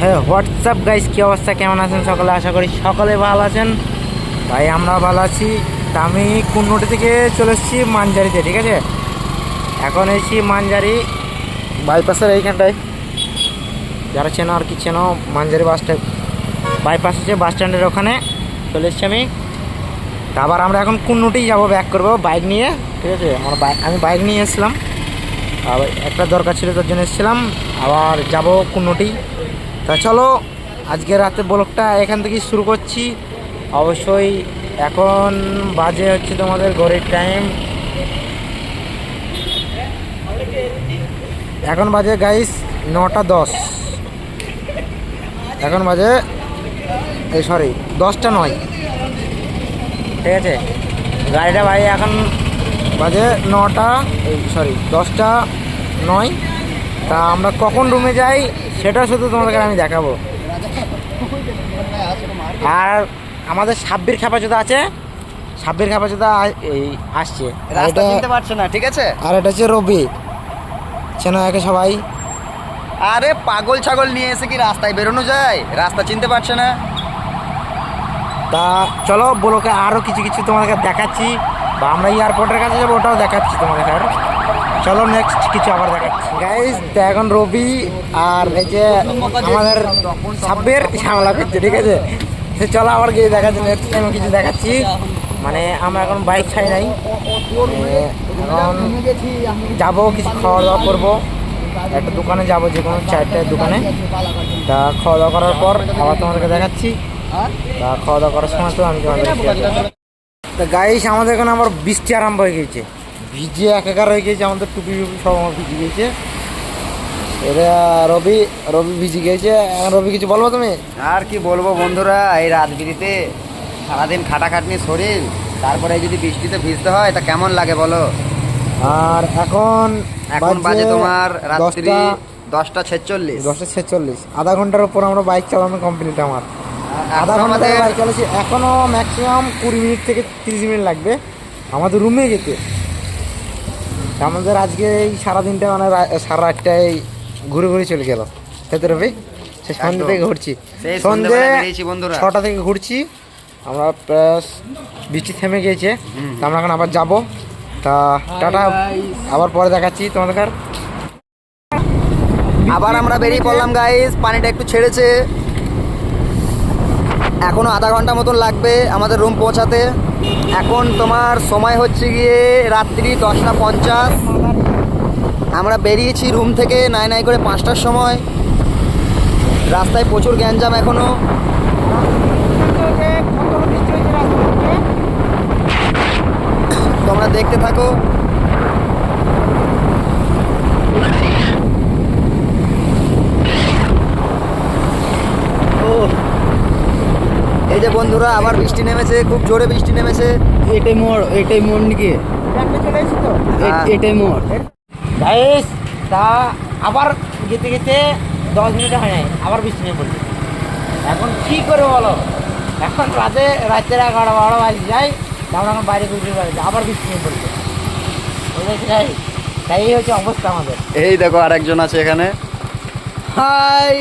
হ্যাঁ WhatsApp guys কী অবস্থা? কেমন আছেন সকলে? আশা করি সকলে ভালো আছেন। ভাই, আমরা ভালো আছি। তা আমি কুন্নটি থেকে চলে এসেছি মানজারিতে ঠিক আছে? এখন এসেছি মানজারি বাইপাসের এইখানটায়। যারা চেনো আর কি চেনো মানজারি বাস স্ট্যান্ড বাইপাস আছে বাস স্ট্যান্ডের ওখানে। চলে এসেছি আমি। আবার আমরা এখন কুন্নুটি যাব ব্যাক করব বাইক নিয়ে, ঠিক আছে? আমার বাইক আমি বাইক নিয়ে এসেছিলাম। আবার একটা দরকার ছিল, তার জন্য এসেছিলাম। আবার যাব কুন্নুটি। তা চলো, আজকে রাতে ব্লগটা এখান থেকেই শুরু করছি। অবশ্যই এখন বাজে হচ্ছে তোমাদের ঘড়ির টাইম এখন বাজে গাইস নটা দশ। এখন বাজে, এই সরি দশটা নয়। ঠিক আছে? গাড়িটা ভাই এখন বাজে নটা, এই সরি দশটা নয়। তা আমরা কখন রুমে যাই? সেটা শুধু তোমাদেরকে আমি দেখাবো। আর আমাদের সাব্বির খেপাচোদা আছে। সাব্বির খেপাচোদা এই আসছে। রাস্তা চিনতে পারছে না ঠিক আছে? আর এটা হচ্ছে রবি। চেনা একে সবাই। আরে পাগল ছাগল নিয়ে এসে কি রাস্তায় বেরোনো যায়? রাস্তা চিনতে পারছে না। তা চলো বলোকে আরও কিছু কিছু তোমাদেরকে দেখাচ্ছি। বা আমরা এয়ারপোর্টের কাছে যাব ওটাও দেখাচ্ছি তোমাদেরকে আর। চলো নেক্সট কিছু আবার দেখাচ্ছি। গাইজ এখন রবি আর এই যে আমাদের সাব্বের ঝামেলা করছে ঠিক আছে? সে চলো আবার গিয়ে দেখাচ্ছি নেক্সট টাইম কিছু দেখাচ্ছি। মানে আমরা এখন বাইক ছাই নাই। এ, এখন যাব কিছু খাওয়া দাওয়া করব। একটা দোকানে যাব যে কোনো চারটায় দোকানে। তা খাওয়া দাওয়া করার পর আবার তোমাদেরকে দেখাচ্ছি। তা খাওয়া দাওয়া করার সময় তো আমি তোমাদের তা গাইস আমাদের এখানে আবার বৃষ্টি আরম্ভ হয়ে গেছে ভিজে একাকার হয়ে গেছে আমাদের টুপি টুপি সব আমার ভিজে গেছে। এটা রবি রবি ভিজে গেছে। এখন রবি কিছু বলব তুমি? আর কি বলব বন্ধুরা এই রাত বিরিতে সারাদিন খাটাখাটনি শরীর তারপরে যদি বৃষ্টিতে ভিজতে হয় এটা কেমন লাগে বলো? আর এখন এখন বাজে তোমার রাত্রি দশটা ছেচল্লিশ। দশটা ছেচল্লিশ। আধা ঘণ্টার উপর আমরা বাইক চালানো কমপ্লিট আমার। আধা ঘণ্টা বাইক চালাচ্ছি। এখনও ম্যাক্সিমাম কুড়ি মিনিট থেকে তিরিশ মিনিট লাগবে। আমাদের রুমে যেতে আমাদের আজকে এই সারাদিনটা মানে সারা রাতটাই ঘুরে ঘুরে চলে গেল। তাই রবি সে সন্ধ্যে থেকে ঘুরছি। সেই সন্ধ্যে বন্ধুরা। ছটা থেকে ঘুরছি। আমরা বৃষ্টি থেমে গিয়েছে তা আমরা এখন আবার যাব। তা টাটা। আবার পরে দেখাচ্ছি তোমাদের। আবার আমরা বেরিয়ে পড়লাম গাইস পানিটা একটু ছেড়েছে। এখনও আধা ঘণ্টা মতন লাগবে আমাদের রুম পৌঁছাতে। এখন তোমার সময় হচ্ছে গিয়ে রাত্রি দশটা পঞ্চাশ। আমরা বেরিয়েছি রুম থেকে নাই নাই করে পাঁচটার সময়। রাস্তায় প্রচুর গ্যাঞ্জাম এখনও। তোমরা দেখতে থাকো। এই যে বন্ধুরা আবার বৃষ্টি নেমেছে খুব জোরে বৃষ্টি নেমেছে। এটাই মোড় এটাই মোড় নাকি? চলে এসেছি তো? হ্যাঁ। এটাই মোড়। গাইস তা আবার যেতে যেতে দশ মিনিট হয় নাই আবার বৃষ্টি নিয়ে পড়ছে। এখন কি করে বলো? এখন রাতে রাতের এগারো বারো বাজে যাই তা আমরা এখন বাইরে ঘুরতে পারি আবার বৃষ্টি নিয়ে পড়ছে। বুঝেছি তাই তাই এই হচ্ছে অবস্থা আমাদের। এই দেখো আরেকজন আছে এখানে। হাই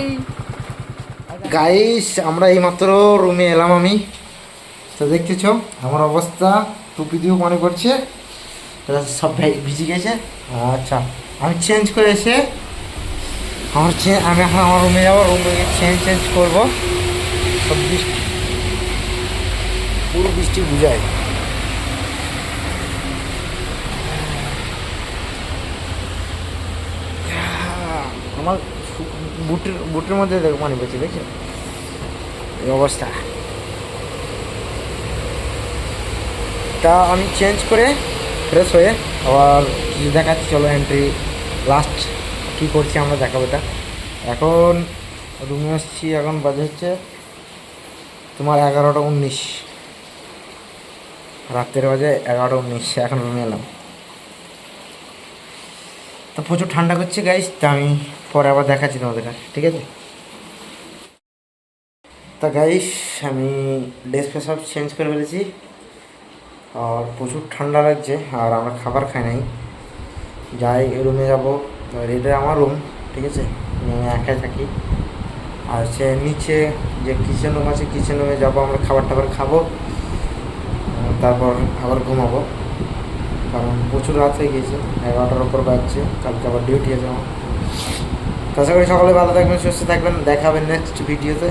গাইস আমরা এইমাত্র রুমে এলাম আমি। তো দেখতেছ, আমার অবস্থা টুপি দিয়েও মনে করছে সব ভিজে গেছে। আচ্ছা আমি চেঞ্জ করে এসে আমার আমি এখন আমার রুমে যাব রুমে চেঞ্জ চেঞ্জ করব। সব বৃষ্টি পুরো বৃষ্টি বুঝায়। আমার বুটের বুটের মধ্যে দেখো পানি পেয়েছে দেখছ? এই অবস্থা। তা আমি চেঞ্জ করে ফ্রেশ হয়ে আবার কিছু দেখাচ্ছি, চলো এন্ট্রি লাস্ট কী করছি আমরা দেখাবো এটা। এখন রুমে আসছি, এখন বাজে হচ্ছে তোমার এগারোটা উনিশ। রাত্রের বাজে এগারোটা উনিশ, এখন রুমে এলাম। তো প্রচুর ঠান্ডা করছে গাইস তা আমি পরে আবার দেখাচ্ছি তোমাদের হ্যাঁ, ঠিক আছে? তা গাইস আমি ড্রেস ফ্রেস সব চেঞ্জ করে ফেলেছি। আর প্রচুর ঠান্ডা লাগছে, আর আমরা খাবার খাই নাই। যাই রুমে যাব। এটা আমার রুম ঠিক আছে? আমি একাই থাকি। আর সে নিচে যে কিচেন রুম আছে কিচেন রুমে যাব, আমরা খাবার টাবার খাব। তারপর আবার ঘুমাবো। কারণ প্রচুর রাত হয়ে গিয়েছে, এগারোটার ওপর বাজছে, কালকে আবার ডিউটি আছে আমার। আশা করি সকলে ভালো থাকবেন সুস্থ থাকবেন। দেখাবেন নেক্সট ভিডিওতে